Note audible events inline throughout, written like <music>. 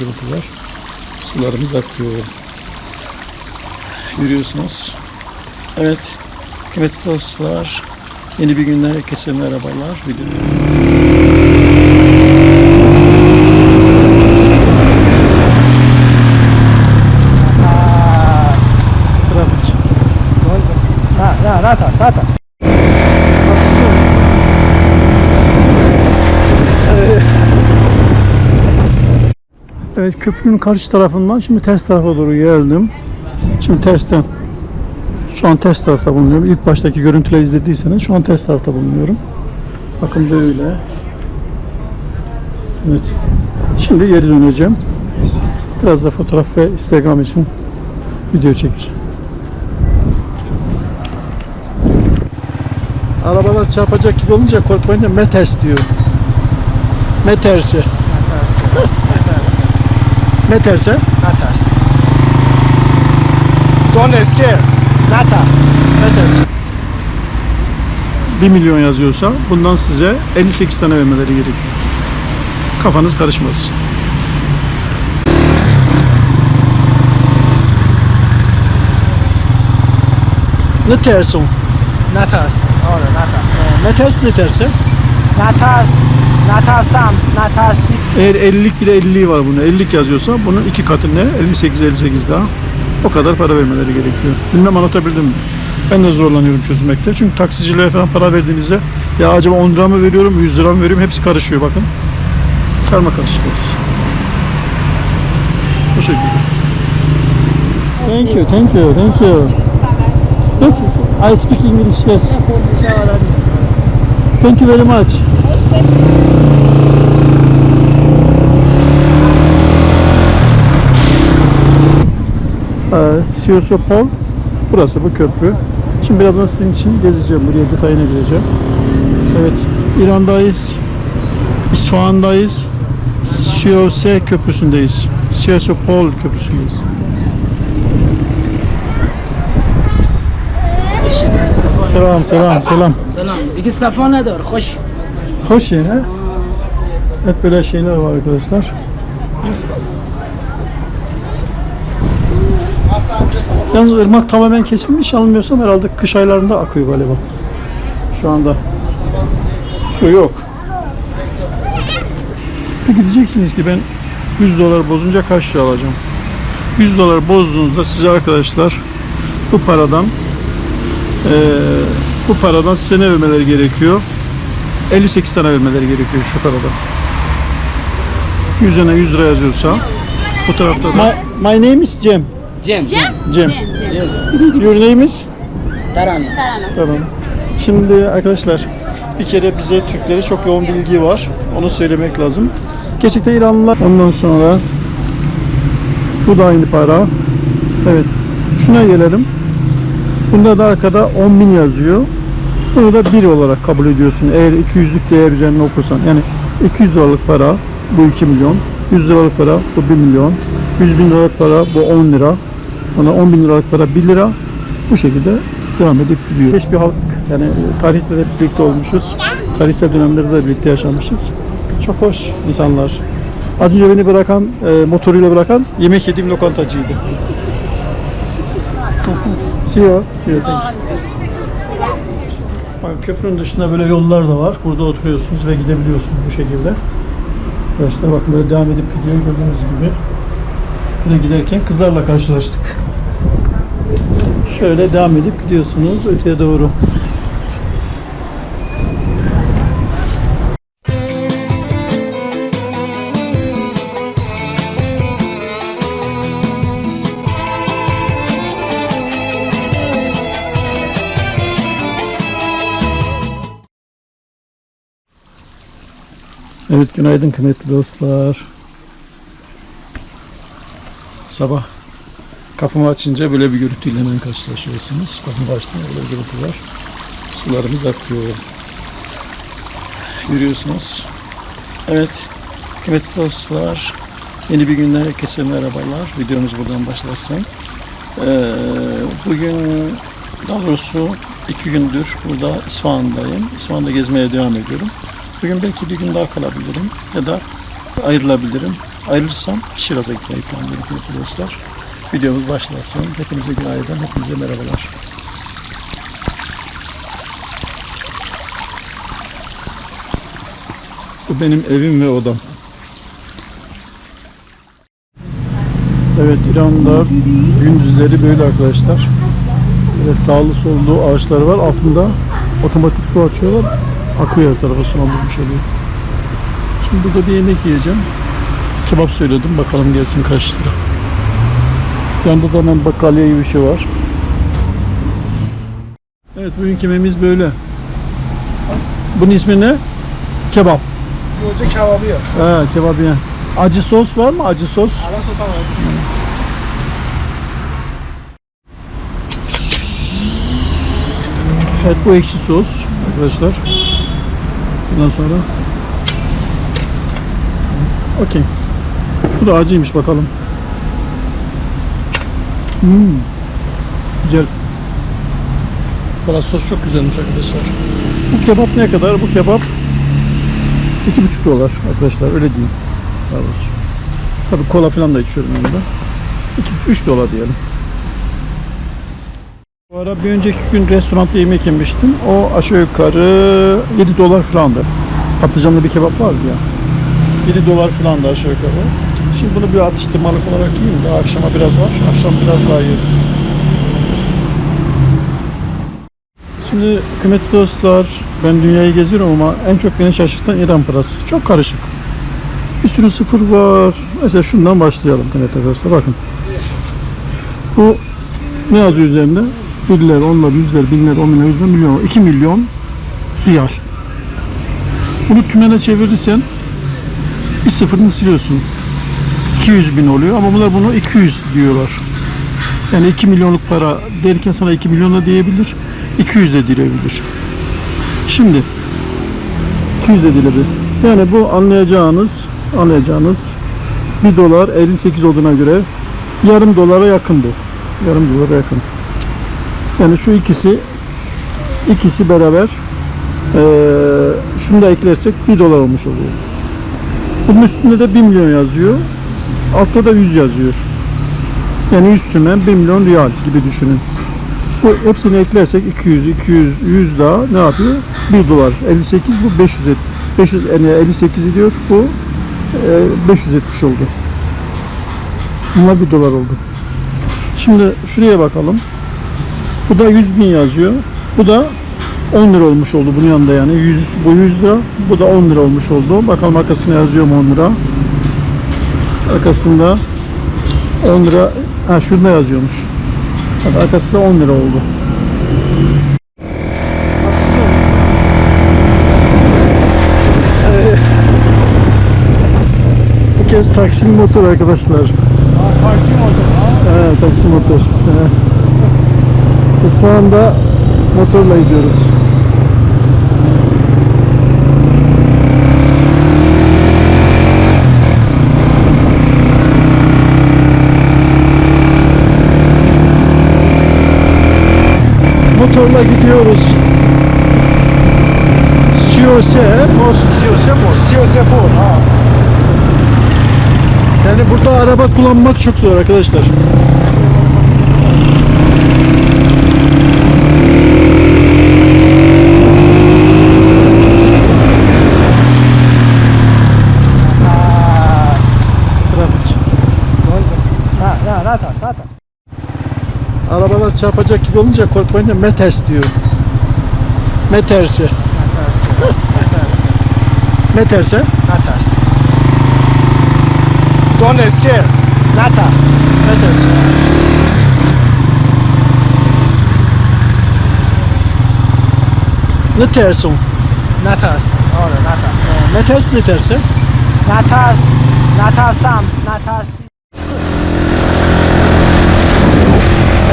gürültü var. Sularımız akıyor. Görüyorsunuz. Evet. Kıymetli dostlar. Yeni bir günden herkese merhabalar. Video- Trafik. Ha, ya, rata, rata. Evet köprünün karşı tarafından şimdi ters tarafa doğru geldim. Şimdi tersten. Şu an ters tarafta bulunuyorum. İlk baştaki görüntüleri izlediyseniz şu an ters tarafta bulunuyorum. Bakın böyle. Evet. Şimdi geri döneceğim. Biraz da fotoğraf ve Instagram için video çekeceğim. Arabalar çarpacak gibi olunca korkmayınca meters diyor. Metersi. Meterse Natas. Don't scare. Natas. Meterse. 1 milyon yazıyorsa bundan size 58 tane vermeleri gerekiyor. Kafanız karışmasın. Ne tersin? Natas. Orada natas. Ne ters ne terse? Natas. Natarsam. Natarsi. Eğer 50'lik bir de 50'liği var bunun. 50'lik yazıyorsa bunun iki katı ne? 58 58 daha. O kadar para vermeleri gerekiyor. Bilmem anlatabildim mi? Ben de zorlanıyorum çözmekte. Çünkü taksicilere falan para verdiğinizde ya acaba 10 lira mı veriyorum, 100 lira mı veriyorum? Hepsi karışıyor bakın. Karma karışık hepsi. Bu şekilde. Thank you, thank you, thank you. Yes, I speak English, yes. Thank you very much. Ee, Siosopol burası bu köprü. Şimdi birazdan sizin için gezeceğim. Buraya detayına gireceğim. Evet. İran'dayız. İsfahan'dayız. Siose köprüsündeyiz. Siosopol köprüsündeyiz. Selam, selam, selam. Selam. İki safa ne var? Hoş. Hoş yine. Evet böyle şeyler var arkadaşlar. Yalnız ırmak tamamen kesilmiş almıyorsam herhalde kış aylarında akıyor galiba. Şu anda. Su yok. Peki diyeceksiniz ki ben 100 dolar bozunca kaç lira alacağım? 100 dolar bozduğunuzda size arkadaşlar bu paradan eee, bu paradan size ne vermeleri gerekiyor? 58 tane vermeleri gerekiyor şu paradan. Yüzüne 100 lira yazıyorsa bu tarafta da My, my name is Cem. Cem. Cem. Cem. Cem. Your name is? Tamam. Şimdi arkadaşlar bir kere bize Türklere çok yoğun bilgi var. Onu söylemek lazım. Gerçekten İranlılar. Ondan sonra bu da aynı para. Evet. Şuna gelelim. Bunda da arkada 10.000 yazıyor. Bunu da 1 olarak kabul ediyorsun. Eğer 200'lük değer üzerine okursan. Yani 200 liralık para bu 2 milyon. 100 liralık para bu 1 milyon. 100 bin liralık para bu 10 lira. Ona 10 bin liralık para 1 lira. Bu şekilde devam edip gidiyor. Geç bir halk yani tarihte de birlikte olmuşuz. Tarihsel dönemlerde de birlikte yaşamışız. Çok hoş insanlar. Az önce beni bırakan, e, motoruyla bırakan yemek yediğim lokantacıydı. <laughs> See you. See you. Thank. Bak köprünün dışında böyle yollar da var. Burada oturuyorsunuz ve gidebiliyorsunuz bu şekilde. Arkadaşlar bakın böyle devam edip gidiyor gördüğünüz gibi. Böyle giderken kızlarla karşılaştık. Şöyle devam edip gidiyorsunuz öteye doğru. Evet günaydın kıymetli dostlar. Sabah kapımı açınca böyle bir görüntüyle hemen karşılaşıyorsunuz. Kapımı açtığımda böyle bir görüntü var. Sularımız akıyor. Görüyorsunuz. Evet kıymetli dostlar. Yeni bir günden herkese merhabalar. Videomuz buradan başlasın. Ee, bugün daha doğrusu iki gündür burada İsfahan'dayım. İsfahan'da gezmeye devam ediyorum. Bugün belki bir gün daha kalabilirim ya da ayrılabilirim. Ayrılırsam Şiraz'a gitmeyi planlıyorum dostlar. Videomuz başlasın. Hepinize günaydın, hepinize merhabalar. Bu benim evim ve odam. Evet İran'da gündüzleri böyle arkadaşlar. Böyle sağlı sollu ağaçlar var. Altında otomatik su açıyorlar. Akıyor her tarafa sulandırmış oluyor. Şimdi burada bir yemek yiyeceğim. Kebap söyledim. Bakalım gelsin kaç lira. Yanında da hemen bakkaliye gibi bir şey var. Evet bugünkü yemeğimiz böyle. Bunun ismi ne? Kebap. Yolcu kebabı yok. Ha kebap yani. Acı sos var mı? Acı sos. Ana sos ama. Evet bu ekşi sos arkadaşlar. Bundan sonra Okey. Bu da acıymış bakalım. Hmm. Güzel. Valla sos çok güzelmiş arkadaşlar. Bu kebap ne kadar? Bu kebap iki buçuk dolar arkadaşlar öyle diyeyim. Daha doğrusu. Tabii kola falan da içiyorum yanında. 2-3 dolar diyelim. Bu ara bir önceki gün restoranda yemek yemiştim. O aşağı yukarı 7 dolar falandı. Patlıcanlı bir kebap vardı ya. 7 dolar falandı aşağı yukarı. Şimdi bunu bir atıştırmalık olarak yiyeyim. Daha akşama biraz var. Akşam biraz daha yerim. Şimdi kıymetli dostlar ben dünyayı geziyorum ama en çok beni şaşırtan İran parası. Çok karışık. Bir sürü sıfır var. Mesela şundan başlayalım kıymetli arkadaşlar. Bakın. Bu ne yazıyor üzerinde? Birler, onlar, yüzler, binler, on binler, yüzler, milyon, 2 milyon riyal. Bunu tümene çevirirsen bir sıfırını siliyorsun. 200 bin oluyor ama bunlar bunu 200 diyorlar. Yani 2 milyonluk para derken sana 2 milyon da diyebilir. 200 de diyebilir. Şimdi 200 de diyebilir. Yani bu anlayacağınız anlayacağınız 1 dolar 58 olduğuna göre yarım dolara yakın bu. Yarım dolara yakın. Yani şu ikisi ikisi beraber eee şunu da eklersek 1 dolar olmuş oluyor. Bunun üstünde de 1 milyon yazıyor. Altta da 100 yazıyor. Yani üstüne 1 milyon riyal gibi düşünün. Bu hepsini eklersek 200, 200, 100 daha ne yapıyor? 1 dolar. 58 bu 500 et. 500 yani 58 ediyor. Bu eee, 570 oldu. Bunlar 1 dolar oldu. Şimdi şuraya bakalım. Bu da 100 bin yazıyor. Bu da 10 lira olmuş oldu bunun yanında yani. 100, bu 100 lira. Bu da 10 lira olmuş oldu. Bakalım arkasına yazıyor mu 10 lira. Arkasında 10 lira. Ha şurada yazıyormuş. Bak arkasında 10 lira oldu. Ee, Bu kez Taksim motor arkadaşlar. Taksi motor. ha? Evet, taksi motor. Evet. İsfahan'da motorla gidiyoruz. Motorla gidiyoruz. Mi? Siyose bu. Ha. Yani burada araba kullanmak çok zor arkadaşlar. Ha. Trafik. Ha, ya, rata, rata. Arabalar çarpacak gibi olunca korkmayınca meters diyor. Meterse. Meterse. Natas. Don't scare. Natas. Meterse. Ne terson? Natas. Orada natas. Ne ters ne terse? Natas. Natarsam. Natarsi.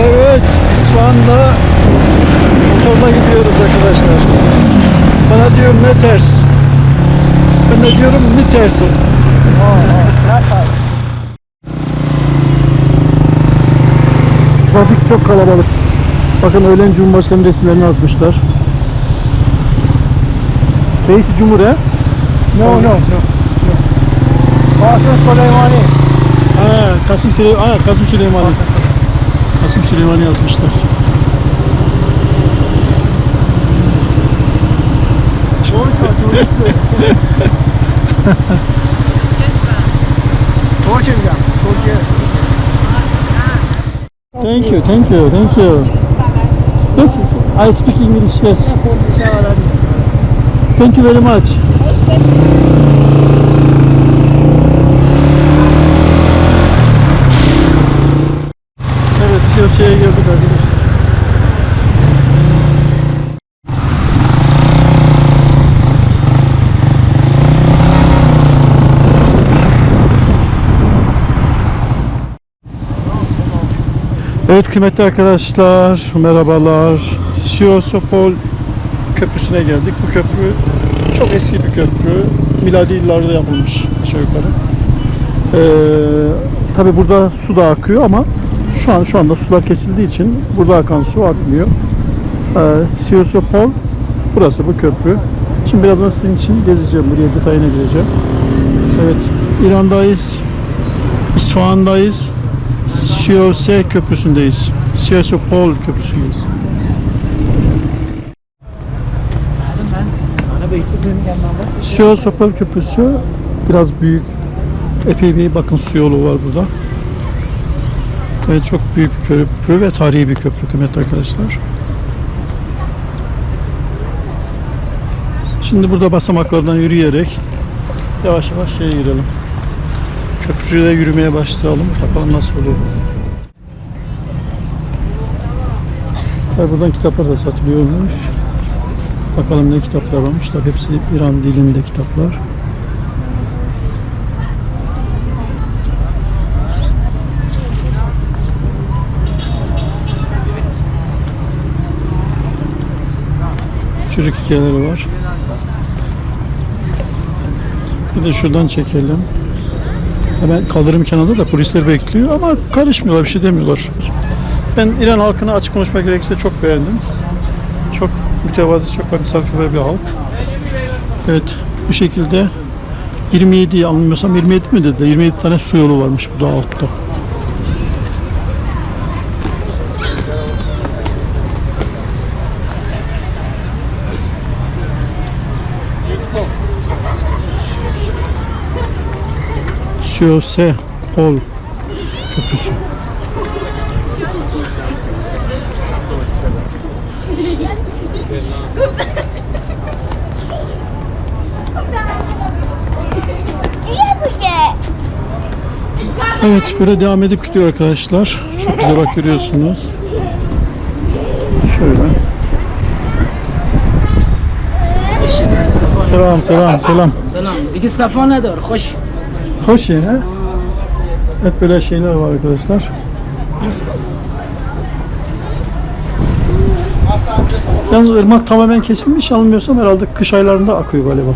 Evet, İsfahan'da motorla gidiyoruz arkadaşlar. Bana diyor ne ters? Ben de diyorum ne. Natas. Trafik çok kalabalık. Bakın öğlen Cumhurbaşkanı resimlerini asmışlar. Reisi Cumhur he? No, no, no. Qasım Suleymani. Ha, Kasım Süleyman, ha, Kasım Süleymani. Kasım Süleymani yazmışlar. Thank you, thank you, thank you. Yes, I speak English, yes. Thank you very much. Evet, Şevşe'ye geldik arkadaşlar. Evet kıymetli arkadaşlar, merhabalar. Siyosopol Köprüsü'ne geldik. Bu köprü çok eski bir köprü. Miladi yıllarda yapılmış aşağı yukarı. Ee, Tabi burada su da akıyor ama şu an şu anda sular kesildiği için burada akan su akmıyor. Ee, Siyosopol burası bu köprü. Şimdi birazdan sizin için gezeceğim. Buraya detayına gireceğim. Evet, İran'dayız. İsfahan'dayız. Siyose Köprüsü'ndeyiz. Siyosopol Köprüsü'ndeyiz. Siyosopol Köprüsü biraz büyük. Epey bir bakın su yolu var burada. Evet çok büyük bir köprü ve tarihi bir köprü kıymetli arkadaşlar. Şimdi burada basamaklardan yürüyerek yavaş yavaş şeye girelim. Köprüde yürümeye başlayalım. Bakalım nasıl olur. Tabii buradan kitaplar da satılıyormuş. Bakalım ne kitaplar varmış. Tabii hepsi İran dilinde kitaplar. Çocuk hikayeleri var. Bir de şuradan çekelim. Hemen kaldırım kenarında da polisler bekliyor ama karışmıyorlar, bir şey demiyorlar. Ben İran halkını açık konuşmak gerekirse çok beğendim. Çok mütevazi, çok misafirper bir halk. Evet, bu şekilde 27 anlamıyorsam 27 mi dedi? 27 tane su yolu varmış burada altta. Siose Pol Köprüsü. Evet böyle devam edip gidiyor arkadaşlar. Çok güzel bak görüyorsunuz. Şöyle. Selam selam selam. Selam. İki safa ne var? Hoş. Hoş yine. Evet böyle şeyler var arkadaşlar. Yalnız ırmak tamamen kesilmiş almıyorsam herhalde kış aylarında akıyor galiba.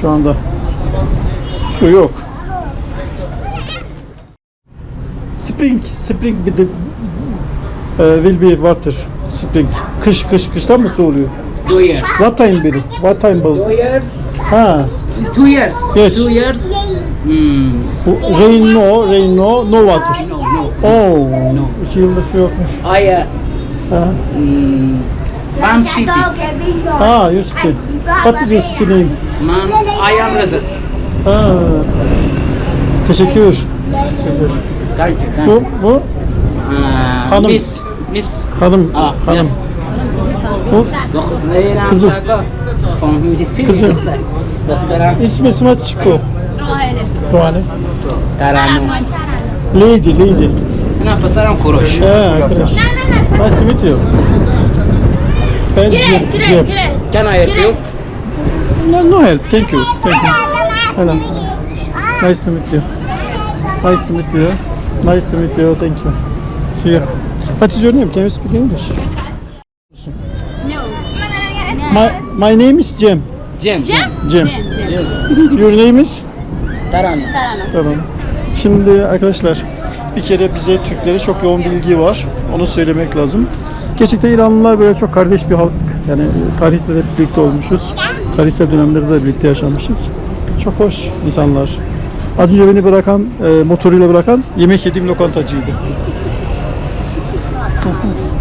Şu anda su yok. Spring, spring bir de uh, will be water. Spring. Kış, kış, kıştan mı su oluyor? Two years. What time biri? What time bu? Two years. Ha. Two years. Yes. Two years. hmm. Bu rain no, rain no, no water. no no Oo. No. İki yıldır su yokmuş. I uh, Ha. hmm, man city Ah, your city. What is your city name? man I am Reza Ha. Teşekkür. Teşekkür. thank you thank Bu, you bu uh, Hanım. miss miss hanım, ah hanım. yes Bu دخترم Kızım. ساقا فهمیدی چی Kızım. دخترم ismi İsmet Çiko. راهله Tuane? Tarano. Lidi, Lidi. Na, pasaram Kuroş. Ha, Kuroş. Nice to meet you. Ben Cep. Cep. Can I help you? No, no help. Thank you. Thank you. Hello. Nice to meet you. Nice to meet you. Nice to meet you. Thank you. See you. What is your name? Can you speak English? No. My, my name is Cem. Cem. Cem? Cem. Your name is? Tarhana. Tamam. Şimdi arkadaşlar bir kere bize Türklere çok yoğun bilgi var. Onu söylemek lazım. Gerçekten İranlılar böyle çok kardeş bir halk. Yani tarihte de birlikte olmuşuz. Tarihsel dönemlerde de birlikte yaşamışız. Çok hoş insanlar. Az önce beni bırakan, e, motoruyla bırakan yemek yediğim lokantacıydı. <laughs>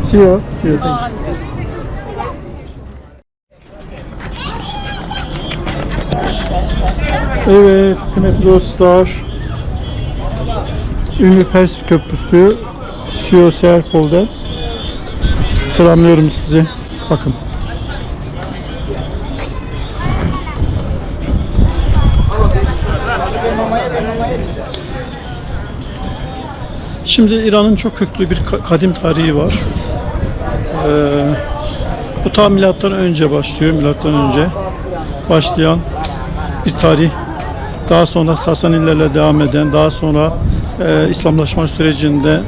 see you. See you. Thank you. Evet, kıymetli dostlar. Ünlü Pers Köprüsü Sio Serpol'da selamlıyorum sizi. Bakın. Şimdi İran'ın çok köklü bir ka- kadim tarihi var. Ee, bu ta milattan önce başlıyor, milattan önce başlayan bir tarih. Daha sonra Sasanilerle devam eden, daha sonra e, İslamlaşma sürecinde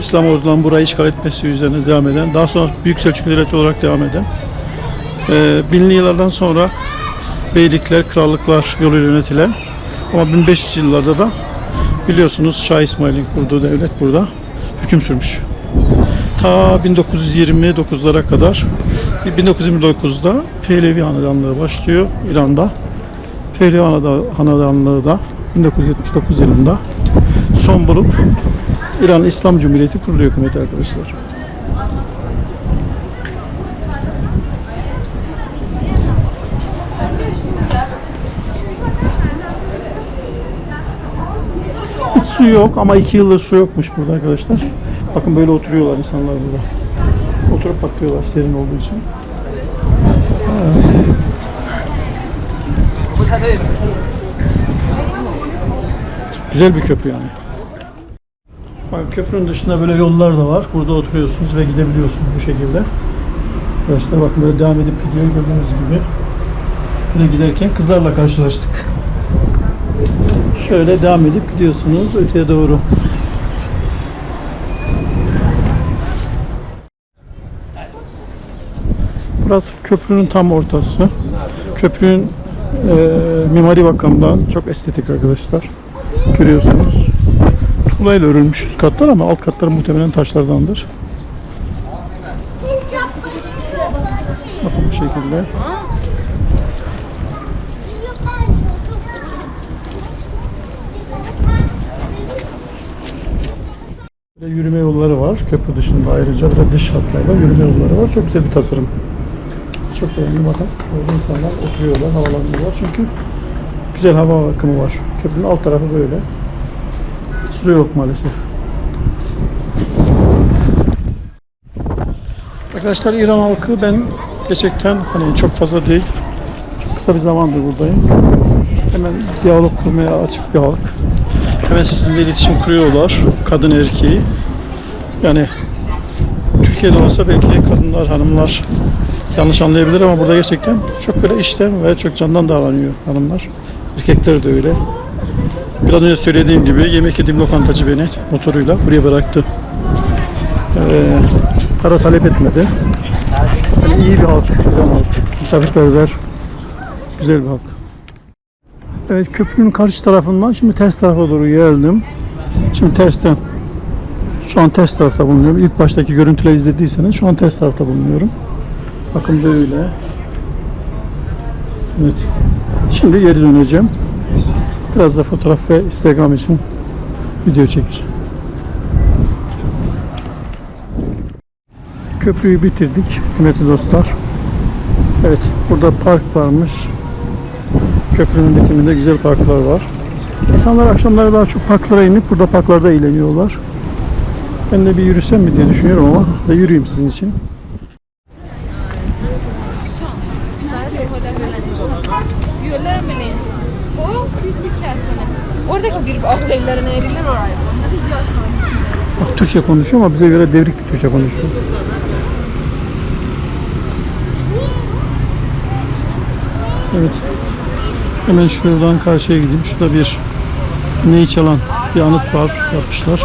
İslam ordularının burayı işgal etmesi üzerine devam eden, daha sonra Büyük Selçuk Devleti olarak devam eden, e, binli yıllardan sonra beylikler, krallıklar yoluyla yönetilen ama 1500 yıllarda da biliyorsunuz Şah İsmail'in kurduğu devlet burada hüküm sürmüş. Ta 1929'lara kadar 1929'da Pehlevi Hanedanlığı başlıyor İran'da. Pehlevi Haneda- Hanedanlığı da 1979 yılında son bulup İran İslam Cumhuriyeti kuruluyor kıymetli arkadaşlar. Hiç su yok ama iki yıldır su yokmuş burada arkadaşlar. Bakın böyle oturuyorlar insanlar burada. Oturup bakıyorlar serin olduğu için. Güzel bir köprü yani. Bak köprünün dışında böyle yollar da var. Burada oturuyorsunuz ve gidebiliyorsunuz bu şekilde. Arkadaşlar bakın böyle devam edip gidiyor gözünüz gibi. Böyle giderken kızlarla karşılaştık. Şöyle devam edip gidiyorsunuz öteye doğru. Burası köprünün tam ortası. Köprünün e, mimari bakımdan çok estetik arkadaşlar. Görüyorsunuz. Tuğlayla örülmüş üst katlar ama alt katlar muhtemelen taşlardandır. Bakın bu şekilde. Yürüme yolları var. Köprü dışında ayrıca böyle dış hatlarda yürüme yolları var. Çok güzel bir tasarım. Çok beğendim bakın. Böyle insanlar oturuyorlar, havalanıyorlar. Çünkü güzel hava akımı var. Köprünün alt tarafı böyle. Su yok maalesef. Arkadaşlar İran halkı ben gerçekten hani çok fazla değil. Çok kısa bir zamandır buradayım. Hemen diyalog kurmaya açık bir halk. Hemen sizinle iletişim kuruyorlar. Kadın erkeği. Yani Türkiye'de olsa belki kadınlar, hanımlar yanlış anlayabilir ama burada gerçekten çok böyle işten ve çok candan davranıyor hanımlar. Erkekler de öyle. Biraz önce söylediğim gibi yemek yediğim lokantacı beni motoruyla buraya bıraktı. Ee, para talep etmedi. İyi bir halk, İran halkı. Misafirperver, güzel bir halk. Evet köprünün karşı tarafından şimdi ters tarafa doğru geldim. Şimdi tersten şu an ters tarafta bulunuyorum. İlk baştaki görüntüleri izlediyseniz şu an ters tarafta bulunuyorum. Bakın böyle. Evet. Şimdi geri döneceğim. Biraz da fotoğraf ve Instagram için video çekeceğim. Köprüyü bitirdik kıymetli dostlar. Evet burada park varmış. Köprünün bitiminde güzel parklar var. İnsanlar akşamları daha çok parklara inip burada parklarda eğleniyorlar. Ben de bir yürüsem mi diye düşünüyorum ama da yürüyeyim sizin için. Yollar mı ne? O yüzlük içerisine. Oradaki bir akıl evlerine erirler oraya. Bak Türkçe konuşuyor ama bize göre devrik bir Türkçe konuşuyor. Evet. Hemen şuradan karşıya gideyim. Şurada bir neyi çalan bir anıt var yapmışlar.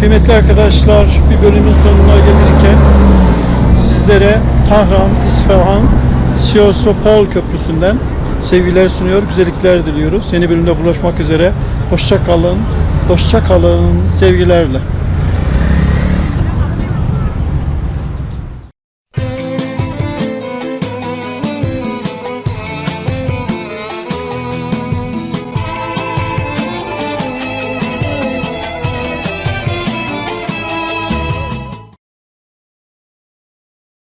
Kıymetli arkadaşlar bir bölümün sonuna gelirken sizlere Tahran, İsfahan, Siyosopol Köprüsü'nden sevgiler sunuyor, güzellikler diliyoruz. Yeni bölümde buluşmak üzere. Hoşça kalın, hoşça kalın sevgilerle.